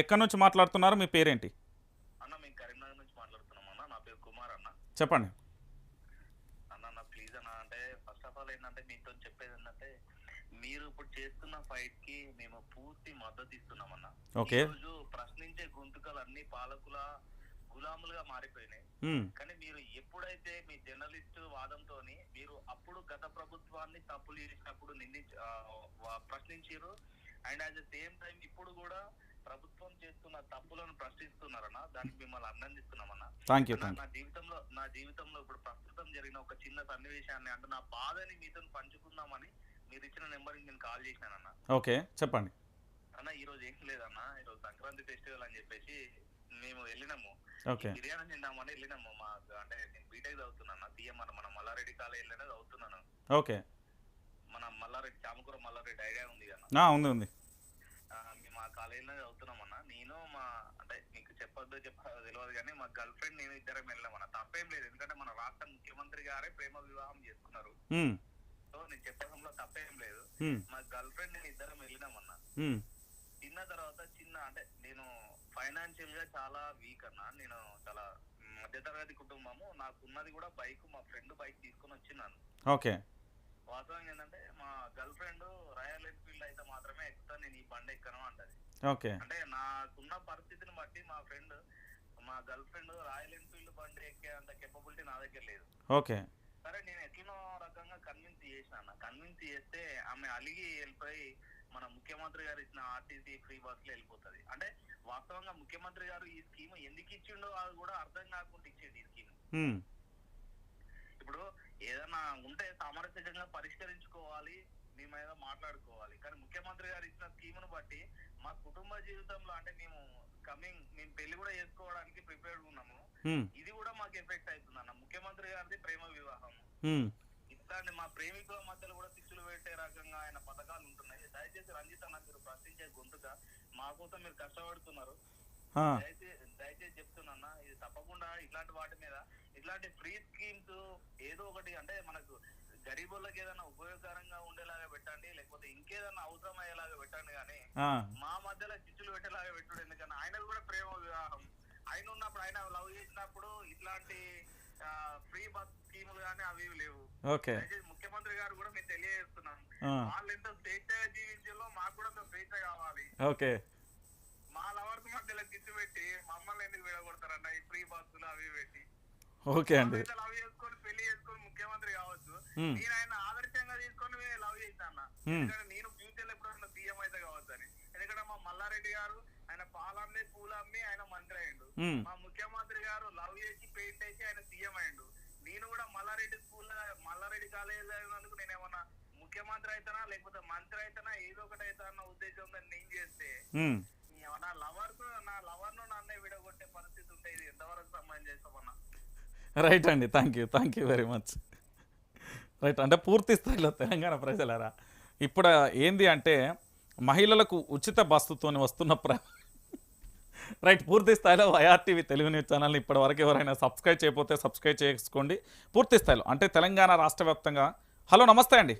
ఎక్కడి నుంచి మాట్లాడుతున్నారు? మీ పేరేంటి? అన్న మేము కరీంనగర్ నుంచి మాట్లాడుతున్నాం అన్న. నా పేరు కుమార్ అన్న. చెప్పండి. అన్న నా ప్లీజ్ అన్న. అంటే ఫస్ట్ ఆఫ్ ఆల్ ఏంటంటే మీతో చెప్పేది ఏంటంటే మీరు ఇప్పుడు చేస్తున్న ఫైట్కి మేము పూర్తి మద్దతు ఇస్తున్నాం అన్న. ఓకే. రోజు ప్రశ్నించే గొంతుకలు అన్ని పాలకుల గులాములుగా మారిపోయినాయి. కానీ మీరు ఎప్పుడైతే మీ జర్నలిస్ట్ వాదంతో మీరు అప్పుడు గత ప్రభుత్వాన్ని తప్పులు చేసినప్పుడు నిందించ ప్రశ్నించారు and at the same time ఇప్పుడు కూడా ప్రభుత్వం చేస్తున్న తప్పులను ప్రశ్నిస్తున్నారన్న దానికి మిమ్మల్ని అభినందిస్తున్నామన్న. థ్యాంక్ యూ నా జీవితంలో నా జీవితంలో ఇప్పుడు ప్రస్తుతం జరిగిన ఒక చిన్న సన్నివేశాన్ని అంటే నా బాధని మీతో పంచుకుందామని మీరు ఇచ్చిన నెంబర్కి నేను కాల్ చేశానన్న ఓకే చెప్పండి. అన్న ఈ రోజు ఏం లేదన్న. ఈ రోజు సంక్రాంతి ఫెస్టివల్ అని చెప్పేసి మేము వెళ్ళినాము. బిర్యానీ తిందామని వెళ్ళినాము. మా అంటే నేను బీటెక్ చదువుతున్నాను. సీఎంఆర్ మన మల్లారెడ్డి కాలేజీలోనే చదువుతున్నాను. ఓకే. మన మల్లారెడ్డి చామకూర మల్లారెడ్డి ఐడియా ఉంది కదా ఉంది ఉంది ఆ, మేము ఆ కాలేజీలో చదువుతున్నామన్న నేను మా అంటే మీకు చెప్పొద్దు చెప్పదో తెలియదు కానీ మా గర్ల్ ఫ్రెండ్ నేను ఇద్దరం వెళ్ళామన్న తప్పేం లేదు. ఎందుకంటే మన రాష్ట్ర ముఖ్యమంత్రి గారే ప్రేమ వివాహం చేసుకున్నారు. సో నేను చెప్పడంలో తప్పేం లేదు. మా గర్ల్ ఫ్రెండ్ నేను ఇద్దరం వెళ్ళినామన్న మ్మ్. తిన్న తర్వాత చిన్న అంటే నేను ఫైనాన్షియల్గా చాలా వీక్ అన్న. నేను చాలా మధ్యతరగతి కుటుంబము. నాకున్నది కూడా బైక్ మా ఫ్రెండ్ బైక్ తీసుకొని వచ్చినాను ఓకే. వాస్తవం ఏంటంటే మా గర్ల్ ఫ్రెండ్ రాయల్ ఎన్ఫీల్డ్ అయితే మాత్రమే ఎక్కుతా నేను ఈ బండి ఎక్కను అంటది. ఓకే. అంటే నాకున్న పరిస్థితిని బట్టి మా ఫ్రెండ్ మా గర్ల్ ఫ్రెండ్ రాయల్ ఎన్ఫీల్డ్ బండి ఎక్కే అంత కెపబిలిటీ నా దగ్గర లేదు. ఓకే. సరే నేను ఎట్లనో రకంగా కన్విన్స్ చేసిన కన్విన్స్ చేస్తే ఆమె అలిగి వెళ్ళిపోయి మన ముఖ్యమంత్రి గారు ఇచ్చిన ఆర్టీసీ ఫ్రీ బస్లో వెళ్ళిపోతుంది. అంటే వాస్తవంగా ముఖ్యమంత్రి గారు ఈ స్కీమ్ ఎందుకు ఇచ్చిండో అది కూడా అర్థం కాకుండా ఇచ్చేది ఈ స్కీమ్. ఇప్పుడు ఏదైనా ఉంటే సామరస్యంగా పరిష్కరించుకోవాలి మీ మీద మాట్లాడుకోవాలి. కానీ ముఖ్యమంత్రి గారు ఇచ్చిన స్కీమును బట్టి మా కుటుంబ జీవితంలో అంటే మేము కమింగ్ మేము పెళ్ళి కూడా చేసుకోవడానికి ప్రిపేర్డ్ ఉన్నాము. ఇది కూడా మాకు ఎఫెక్ట్ అవుతుంది అన్న. ముఖ్యమంత్రి గారిది ప్రేమ వివాహం. ఇట్లాంటి మా ప్రేమికుల మధ్యలో కూడా శిక్షలు పెట్టే రకంగా ఆయన పథకాలు ఉంటున్నాయి. దయచేసి రంజిత్ అన్న మీరు ప్రశ్నించే గొంతుగా మా కోసం మీరు కష్టపడుతున్నారు. దయచేసి దయచేసి చెప్తున్నా ఇది తప్పకుండా ఇట్లాంటి వాటి మీద ఇట్లాంటి ఫ్రీ స్కీమ్స్ ఏదో ఒకటి అంటే మనకు గరీబులకు ఏదైనా ఉపయోగకరంగా లేకపోతే ఇంకేదైనా అవసరం అయ్యేలాగా పెట్టండి కానీ మా మధ్యలో చిచ్చులు పెట్టేలాగా పెట్టుడు. ఎందుకంటే ఆయనది కూడా ప్రేమ వివాహం. ఆయన ఉన్నప్పుడు ఆయన లవ్ చేసినప్పుడు ఇట్లాంటి ఫ్రీ బస్ స్కీములు కానీ అవి లేవు. ముఖ్యమంత్రి గారు కూడా మేము తెలియజేస్తున్నాం. వాళ్ళు ఎంత స్వేచ్ఛగా జీవించాలో మాకు కూడా అంత స్వేచ్ఛ కావాలి. ఓకే. మా లవర్స్ మధ్యలో కిచ్చు పెట్టి మమ్మల్ని ఎందుకు విడగొడతారన్న ఈ ఫ్రీ బస్సులు అవి పెట్టి. ఓకే అండి. లవ్ చేసుకొని పెళ్ళి చేసుకొని ముఖ్యమంత్రి కావచ్చు. నేను ఆయన ఆదర్శంగా తీసుకొని లవ్ చేశాను మ్మ్. ఎందుకంటే నేను ఫ్యూచర్లో ఎప్పుడైనా సీఎం అయితే కావచ్చు అని. ఎందుకంటే మా మల్లారెడ్డి గారు ఆయన పాలమ్మి పూలమ్మి ఆయన మంత్రి అయ్యిండు. మా ముఖ్యమంత్రి గారు లవ్ చేసి పెయింట్ వేసి ఆయన సీఎం అయ్యిండు. నేను కూడా మల్లారెడ్డి స్కూల్ మల్లారెడ్డి కాలేజ్ అయినందుకు నేను ఏమన్నా ముఖ్యమంత్రి అయితేనా లేకపోతే మంత్రి అయితేనా ఏదో ఒకటి అయితే అన్న ఉద్దేశంతో నేను చేస్తే. నా లవర్ నా లవర్ను నన్నే విడగొట్టే పరిస్థితి ఉంటే ఇది ఎంతవరకు సంబంధం చేస్తామన్నా? రైట్ అండి. Thank you thank you very much. Right. అంటే పూర్తి స్థాయిలో తెలంగాణ ప్రజలరా? ఇప్పుడు ఏంది అంటే మహిళలకు ఉచిత బస్సుతోని వస్తున్న ప్ర రైట్ పూర్తి స్థాయిలో వైఆర్టీవీ తెలుగు న్యూస్ ఛానల్ని ఇప్పటివరకు ఎవరైనా సబ్స్క్రైబ్ చేయకపోతే సబ్స్క్రైబ్ చేసుకోండి. పూర్తి స్థాయిలో అంటే తెలంగాణ రాష్ట్ర వ్యాప్తంగా. హలో నమస్తే అండి.